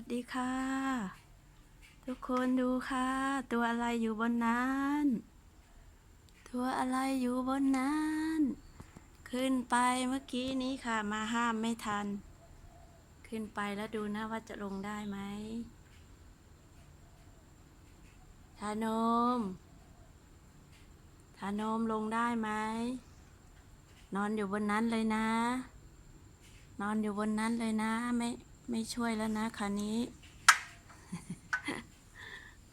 วัสดีค่ะ ทุกคนดูค่ะ ตัวอะไรอยู่บนนั้น ตัวอะไรอยู่บนนั้น ขึ้นไปเมื่อกี้นี้ค่ะ มาห้ามไม่ทัน ขึ้นไปแล้วดูนะว่าจะลงได้ไหมทานมทานมลงได้ไหม นอนอยู่บนนั้นเลยนะ นอนอยู่บนนั้นเลยนะไม่ ไม่ช่วยแล้วนะคราวนี้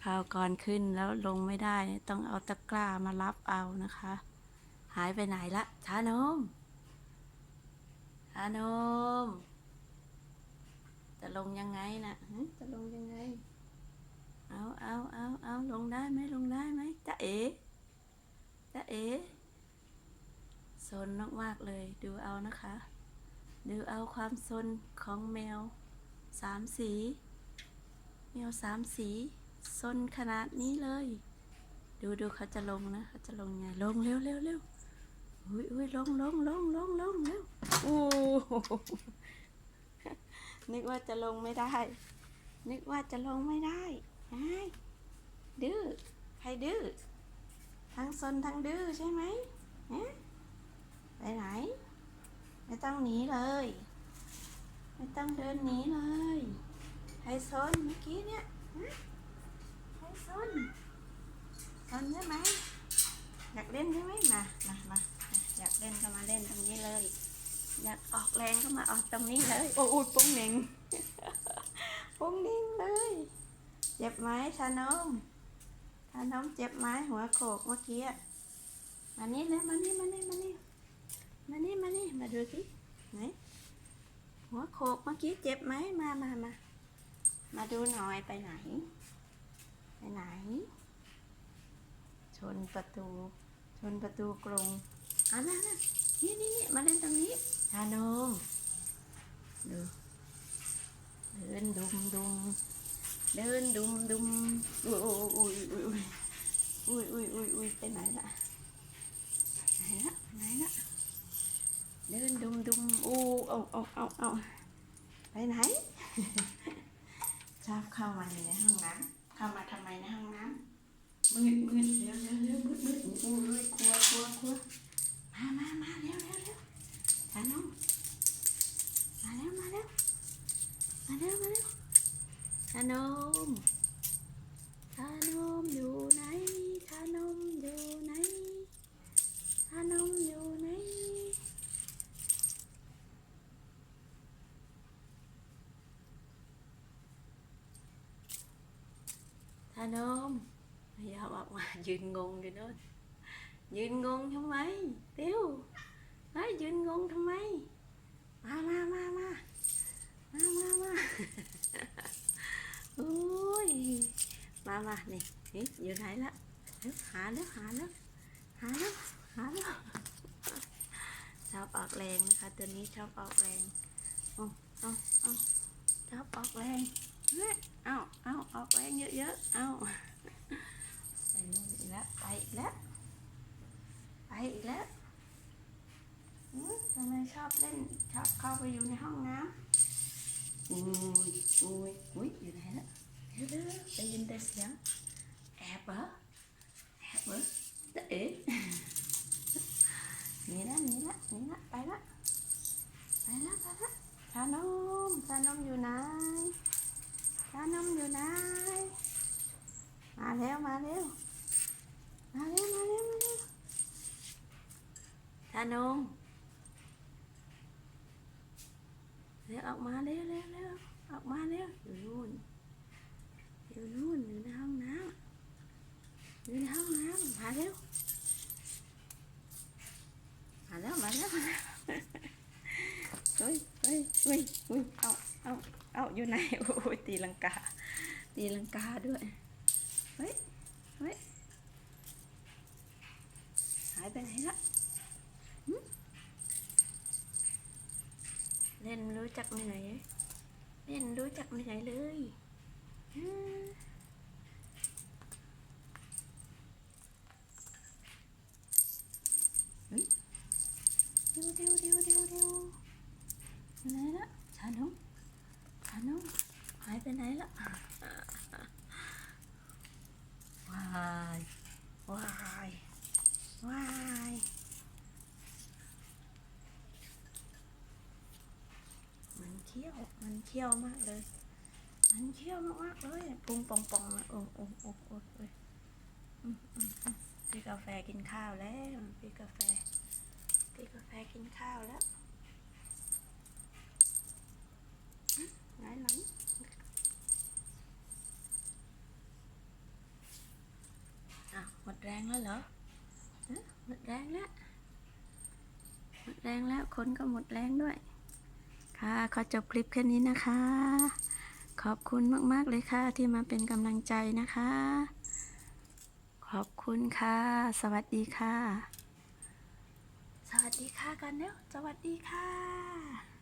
ข่าวก่อนขึ้นแล้วลงไม่ได้ ต้องเอาตะกร้ามารับเอานะคะ หายไปไหนละชานมชานมจะลงยังไงนะ่ะจะลงยังไง เอาเอาเอาเอาลงได้ไหมลงได้ไหมจะเอ๋จะเอ๋สนมากๆเลย ดูเอานะคะ ดูเอาความสนของแมว สามสีแมวสามสีสนขนาดนี้เลย ดูดูเขาจะลงนะเขาจะลงไงลงเร็วเร็วเร็วอุ้ยอุ้ยลงลงลงลงลงเร็วโอ้โหนึกว่าจะลงไม่ได้ นึกว่าจะลงไม่ได้ไอ้ดื้อใครดื้อทั้งซนทั้งดื้อใช่ไหมฮะไปไหน ไม่ต้องหนีเลย ไม่ต้องเดินหนีเลยใครซนเมื่อกี้เนี่ยฮะใครซนซนใช่ไหมอยากเล่นใช่ไหมมามามาอยากเล่นก็มาเล่นตรงนี้เลย อยากออกแรงก็มาออกตรงนี้เลย โอ้ยปุ้งเหน่งปุ้งนิ่งเลยเจ็บไหมชานมชานมเจ็บไหมหัวโขกเมื่อกี้อะมานี่เลยมานี่มานี่มานี่มานี่มานี่มาดูสิไหน หัวโขกเมื่อกี้เจ็บไหมมามามา มาดูหน่อยไปไหน ไปไหน ชนประตู ชนประตูกรงอะนะนะนี่นี่นี่มาเล่นตรงนี้ชานมดูเดินดุมดุมเดินดุมดุมอุ้ยอุ้ยอุ้ยอุ้ยอุ้ยอุ้ยอุ้ยไปไหนละไหนละไหนละ เดินดุมดุมโอ้เอาเอาเอาเอาไปไหน ชอบเข้ามาในห้องน้ำเข้ามาทำไมในห้องน้ำมืดมืดเร็วเร็วเร็วมืดมืดอู้ด้วกลัวกลัวมามามาเร็วเร็วเร็วชาน้องมาเร็วมาเร็วมาเร็วมาเร็วชานมชานมอยู่ไหนชานมอยู่ไหนชานมอยู่ไหน ธานมไม่ยอมออกมายืนงงอยู่นู่นยืนงงทำไมเตียวเฮ้ยยืนงงทำไมมามามามามามามาโอ้ยมามานี่นี่อยู่ไหนละเร็วหาแล้วหาแล้วหาแล้วหาแล้วชอบออกแรงนะคะ ตัวนี้ชอบออกแรงเอาเอาเอาชอบออกแรงเฮ้ยเอาเอาออกแรงเยอะๆ เอาไปนู่นอีกแล้ว ไปอีกแล้ว ไปอีกแล้วอืมทำไมชอบเล่นชอบเข้าไปอยู่ในห้องน้ำอุ้ยอุ้ยอุ้ยอยู่ไหนละเดี๋ยวเดี๋ยวได้ยินแต่เสียงแอบเหรอแอบเหรอเอ๊ะหนี่ละหนี่ละหนี่ละไปละไปละไปละชานมชานมอยู่ไหน ชานมอยู่ไหนมาเร็วมาเร็วมาเร็วมาเร็วมาเร็วชานมเร็วออกมาเร็วเร็วเร็วออกมาเร็วอยู่นู่นอยู่นู่นอยู่ในห้องน้ำอยู่ในห้องน้ำมาเร็วมาแล้วมาแล้วมาแล้วเฮ้ยเฮ้ยเฮ้ยเฮ้ยเอาเอาเอ้ายู่ไหนโอ้ยตีลังกา ตีลังกาด้วย เฮ้ย เฮ้ย หายไปไหนละเล่นรู้จักเหนื่อยเล่นรู้จักเหนื่อยเลยเฮ้ยเดี๋ยวเดี๋ยวเดี๋ยวเดี๋ยวเดี๋ยวอยู่ไหนละชานม ชานมหายไป ไปไหนละวายวายวายมันเขี้ยว มันเขี้ยวมากเลย มันเขี้ยวมากๆเลยพุงป่องๆนะโอ้โอ้โอ้โอ้โอ้ยพี่กาแฟกินข้าวแล้วพี่กาแฟพี่กาแฟกินข้าวแล้วอืมไหนหลังอะหมดแรงแล้วเหรอหมดแรงแล้วหมดแรงแล้วคนก็หมดแรงด้วย ค่ะ ขอจบคลิปแค่นี้นะคะ ขอบคุณมาก ๆ เลยค่ะ ที่มาเป็นกำลังใจนะคะ ขอบคุณค่ะ สวัสดีค่ะ สวัสดีค่ะกันเนาะสวัสดีค่ะ